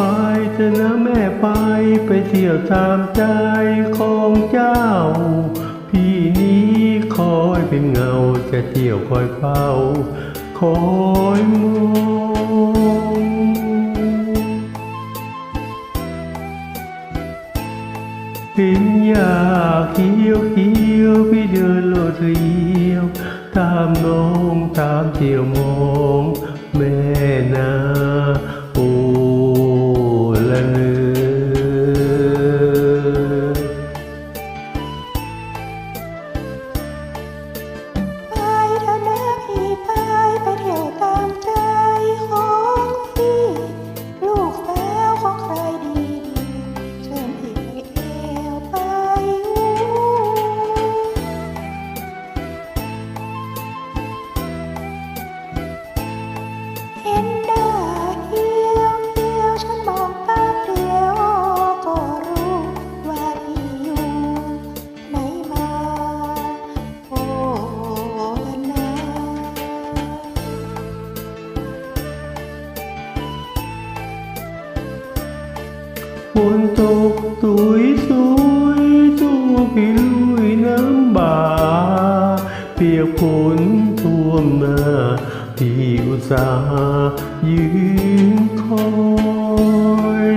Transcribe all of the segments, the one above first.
ไปเถอะนะแม่ไปไปเที่ยวตามใจของเจ้า พี่นี้คอยเป็นเงาจะเที่ยวคอยเฝ้าคอยมองเห็นยาเขียวเขียวพี่เดินโลดเรียว ตามน้องตามเที่ยวมองแม่นา ฝนตกตุยสุยตัวพี่ลุยน้ำบาเปียกฝนท่วมหน้าพี่อุตส่าห์ยืนคอย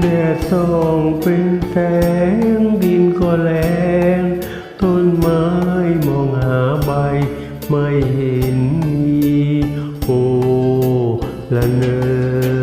แดดส่องเป็นแสงดินก็แรงต้นไม้มองหาใบ ไม่เห็นมีโอละเนอ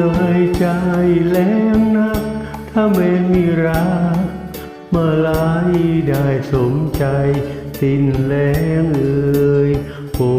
น้อยใจแรงนัก ถ้าไม่มีรัก มาลายได้สมใจ สิ้นแรงเอ่ยโอ้